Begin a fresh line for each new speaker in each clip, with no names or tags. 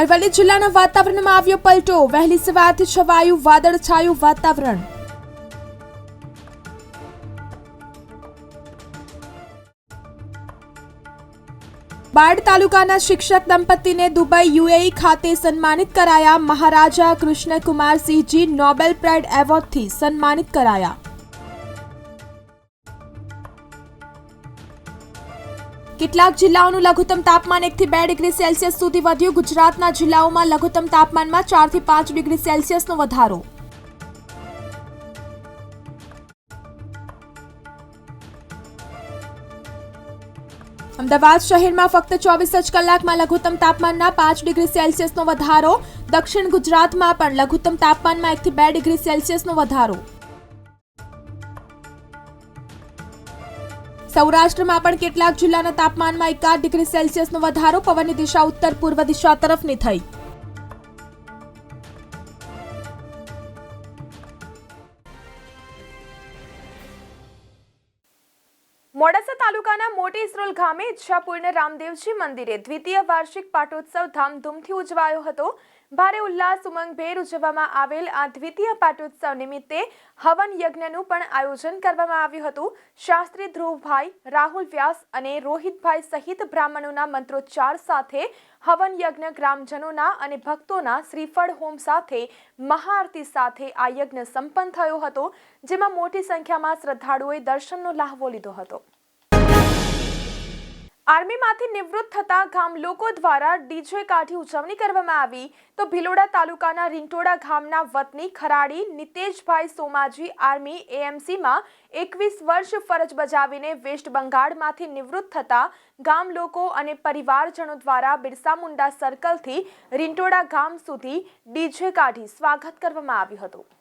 અરવલ્લી જિલ્લાના વાતાવરણમાં આવ્યો પલટો. વહેલી સવારથી છવાયું વાદળછાયું વાતાવરણ. બાળ તાલુકાના શિક્ષક દંપતીને દુબઈ યુએઈ ખાતે સન્માનિત કરાયા. મહારાજા કૃષ્ણકુમારસિંહજી નોબેલ પ્રાઇડ એવોર્ડથી સન્માનિત કરાયા. કેટલાક જિલ્લાઓનું લઘુત્તમ તાપમાન એકથી બે ડિગ્રી સેલ્સિયસ સુધી વધ્યું. ગુજરાતના જિલ્લાઓમાં લઘુત્તમ તાપમાનમાં ચારથી પાંચ ડિગ્રી સેલ્સિયસનો વધારો. અમદાવાદ શહેરમાં ફક્ત ચોવીસ જ કલાકમાં લઘુત્તમ તાપમાનના પાંચ ડિગ્રી સેલ્સિયસનો વધારો. દક્ષિણ ગુજરાતમાં પણ લઘુત્તમ તાપમાનમાં એકથી બે ડિગ્રી સેલ્સિયસનો વધારો. સૌરાષ્ટ્રમાં પણ કેટલાક જિલ્લાના તાપમાનમાં એકાદ ડિગ્રી સેલ્સિયસનો વધારો પવનની દિશા ઉત્તર પૂર્વ દિશા તરફની થઈ. મોડાસા તાલુકાના મોટી ઇસરોલ ગામે ઈચ્છાપૂર્ણ રામદેવજી મંદિરે દ્વિતીય વાર્ષિક પાટોત્સવ ધામધૂમથી ઉજવાયો હતો. ભારે ઉલ્લાસ, ઉમંગભેર ઉજવવામાં આવેલ આ દ્વિતીય પાટોત્સવ નિમિત્તે હવન યજ્ઞનું પણ આયોજન કરવામાં આવ્યું હતું. શાસ્ત્રી ધ્રુવભાઈ, રાહુલ વ્યાસ અને રોહિતભાઈ સહિત બ્રાહ્મણોના મંત્રોચ્ચાર સાથે હવન યજ્ઞ ગ્રામજનોના અને ભક્તોના શ્રીફળ હોમ સાથે મહાઆરતી સાથે આ યજ્ઞ સંપન્ન થયો હતો, જેમાં મોટી સંખ્યામાં શ્રદ્ધાળુઓએ દર્શનનો લાહવો લીધો હતો. આર્મીમાંથી નિવૃત્ત થતા ગામ લોકો દ્વારા ડીજે કાઢી ઉજવણી કરવામાં આવી. તો ભિલોડા તાલુકાના રીંટોડા ગામના વતની ખરાડી નિતેશભાઈ સોમાજી આર્મી એએમસીમાં એકવીસ વર્ષ ફરજ બજાવીને વેસ્ટ બંગાળમાંથી નિવૃત્ત થતા ગામ લોકો અને પરિવારજનો દ્વારા બિરસા મુંડા સર્કલથી રીંટોડા ગામ સુધી ડીજે કાઢી સ્વાગત કરવામાં આવ્યું હતું.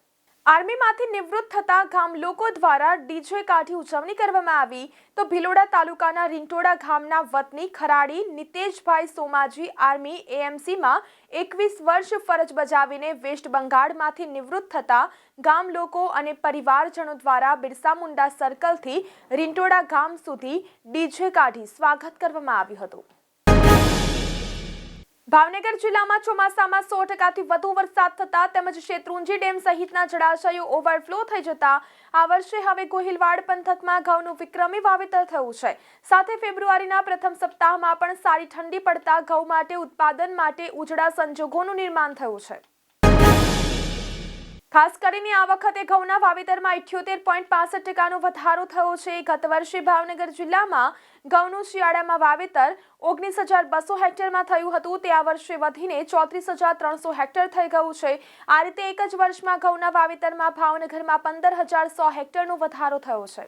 આર્મીમાંથી નિવૃત્ત થતા ગામ લોકો દ્વારા ડીજે કાઢી ઉજવણી કરવામાં આવી. તો ભિલોડા તાલુકાના રીંટોડા ગામના વતની ખરાડી નિતેશભાઈ સોમાજી આર્મી એએમસીમાં એકવીસ વર્ષ ફરજ બજાવીને વેસ્ટ બંગાળમાંથી નિવૃત્ત થતા ગામ લોકો અને પરિવારજનો દ્વારા બિરસા મુંડા સર્કલથી રીંટોડા ગામ સુધી ડીજે કાઢી સ્વાગત કરવામાં આવ્યું હતું. ભાવનગર જિલ્લામાં ચોમાસામાં સો ટકાથી વધુ વરસાદ થતા તેમજ શેત્રુંજી ડેમ સહિતના જળાશયો ઓવરફ્લો થઈ જતા આ વર્ષે હવે ગોહિલવાડ પંથકમાં ઘઉંનું વિક્રમી વાવેતર થયું છે. સાથે ફેબ્રુઆરીના પ્રથમ સપ્તાહમાં પણ સારી ઠંડી પડતા ઘઉં માટે, ઉત્પાદન માટે ઉજળા સંજોગોનું નિર્માણ થયું છે. ખાસ કરીને આ વખતે ઘઉંના વાવેતરમાં ઇઠ્યોતેર પોઈન્ટ પાસઠ ટકાનો વધારો થયો છે. ગત વર્ષે ભાવનગર જિલ્લામાં ઘઉંનું શિયાળામાં વાવેતર ઓગણીસ હજાર બસો હેક્ટરમાં થયું હતું. તે આ વર્ષે વધીને ચોત્રીસ હજાર ત્રણસો હેક્ટર થઈ ગયું છે. આ રીતે એક જ વર્ષમાં ઘઉંના વાવેતરમાં ભાવનગરમાં પંદર હજાર સો હેક્ટરનો વધારો થયો છે.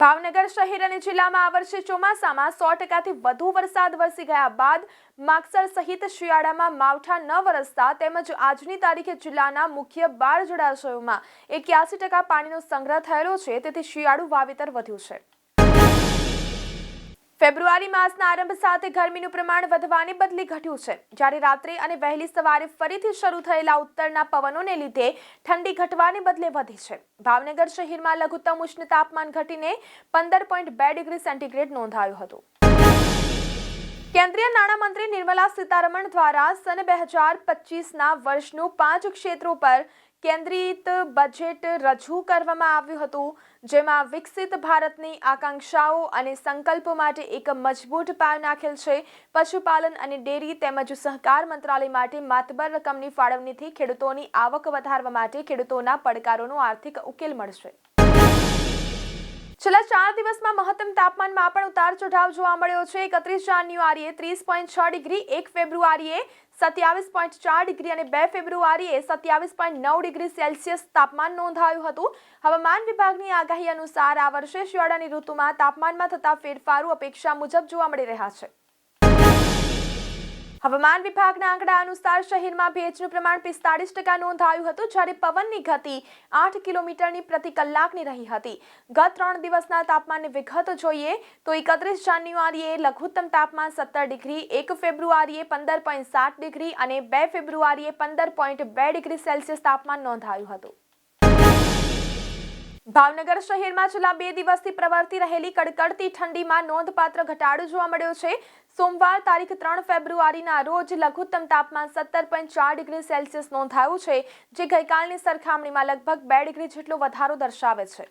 ભાવનગર શહેર અને જિલ્લામાં આ વર્ષે ચોમાસામાં સો ટકાથી વધુ વરસાદ વરસી ગયા બાદ માગસર સહિત શિયાળામાં માવઠા ન વરસતા તેમજ આજની તારીખે જિલ્લાના મુખ્ય બાર જળાશયોમાં એક્યાસી ટકા પાણીનો સંગ્રહ થયેલો છે, તેથી શિયાળુ વાવેતર વધ્યું છે. ફેબ્રુઆરી માસના આરંભ સાથે ગરમીનું પ્રમાણ વધવાને બદલે ઘટ્યું છે. જ્યારે રાત્રે અને વહેલી સવારે ફરીથી શરૂ થયેલા ઉત્તરના પવનોને લીધે ઠંડી ઘટવાને બદલે વધી છે. ભાવનગર શહેરમાં લઘુત્તમ ઉષ્ણ તાપમાન ઘટીને પંદર પોઈન્ટ બે ડિગ્રી સેન્ટીગ્રેડ નોંધાયું હતું. કેન્દ્રીય નાણામંત્રી નિર્મલા સીતારમણ દ્વારા સન બે હજાર પચીસના વર્ષનું પાંચ ક્ષેત્રો પર કેન્દ્રિત બજેટ રજૂ કરવામાં આવ્યું હતું, જેમાં વિકસિત ભારતની આકાંક્ષાઓ અને સંકલ્પો માટે એક મજબૂત પાયો નાખેલ છે. પશુપાલન અને ડેરી તેમજ સહકાર મંત્રાલય માટે માતબર રકમની ફાળવણીથી ખેડૂતોની આવક વધારવા માટે ખેડૂતોના પડકારોનો આર્થિક ઉકેલ મળશે. છેલ્લા ચાર દિવસમાં મહત્તમ તાપમાનમાં પણ ઉતાર ચઢાવ જોવા મળ્યો છે. એકત્રીસ જાન્યુઆરીએ ત્રીસ પોઈન્ટ છ ડિગ્રી, એક ફેબ્રુઆરીએ સત્યાવીસ પોઈન્ટ ચાર ડિગ્રી અને બે ફેબ્રુઆરીએ સત્યાવીસ પોઈન્ટ નવ ડિગ્રી સેલ્સિયસ તાપમાન નોંધાયું હતું. હવામાન વિભાગની આગાહી અનુસાર આ વર્ષે શિયાળાની ઋતુમાં તાપમાનમાં થતા ફેરફારો અપેક્ષા મુજબ જોવા મળી રહ્યા છે. હવામાન વિભાગના આંકડા અનુસાર શહેરમાં ભેજનું પ્રમાણ પિસ્તાળીસ ટકા નોંધાયું હતું, જ્યારે પવનની ગતિ આઠ કિલોમીટરની પ્રતિ કલાકની રહી હતી. ગત ત્રણ દિવસના તાપમાનની વિગત જોઈએ તો એકત્રીસ જાન્યુઆરીએ લઘુત્તમ તાપમાન સત્તર ડિગ્રી, એક ફેબ્રુઆરીએ પંદર પોઈન્ટ સાત ડિગ્રી અને બે ફેબ્રુઆરીએ પંદર પોઈન્ટ બે ડિગ્રી સેલ્સિયસ તાપમાન નોંધાયું હતું. ભાવનગર શહેરમાં છેલ્લા બે દિવસથી પ્રવર્તી રહેલી કડકડતી ઠંડીમાં નોંધપાત્ર ઘટાડો જોવા મળ્યો છે. સોમવાર તારીખ ત્રણ ફેબ્રુઆરીના રોજ લઘુત્તમ તાપમાન સત્તર પોઈન્ટ ચાર ડિગ્રી સેલ્સિયસ નોંધાયું છે, જે ગઈકાલની સરખામણીમાં લગભગ બે ડિગ્રી જેટલો વધારો દર્શાવે છે.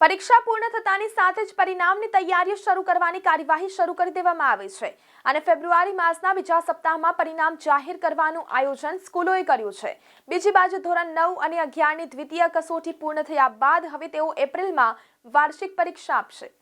પરીક્ષા પૂર્ણ થતાની સાથે જ પરિણામની તૈયારીઓ શરૂ કરવાની કાર્યવાહી શરૂ કરી દેવામાં આવી છે. અને ફેબ્રુઆરી માસના બીજા સપ્તાહમાં પરિણામ જાહેર કરવાનું આયોજન સ્કૂલોએ કર્યું છે. બીજી બાજુ ધોરણ નવ અને અગિયારની દ્વિતીય કસોટી પૂર્ણ થયા બાદ હવે તેઓ એપ્રિલમાં વાર્ષિક પરીક્ષા આપશે.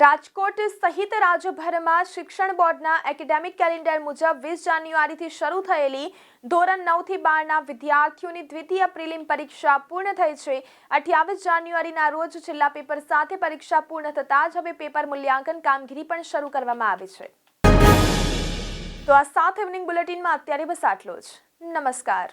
રાજકોટ સહિત રાજ્યભરમાં શિક્ષણ બોર્ડના એકેડેમિક કેલેન્ડર મુજબ વીસ જાન્યુઆરીથી શરૂ થયેલી ધોરણ નવથી બારના વિદ્યાર્થીઓની દ્વિતીય પ્રિલિમ પરીક્ષા પૂર્ણ થઈ છે. અઠ્યાવીસ જાન્યુઆરીના રોજ છેલ્લા પેપર સાથે પરીક્ષા પૂર્ણ થતાં જ હવે પેપર મૂલ્યાંકન કામગીરી પણ શરૂ કરવામાં આવી છે. તો આ સાત ઇવનિંગ બુલેટિનમાં અત્યારે બસ આટલો જ. નમસ્કાર.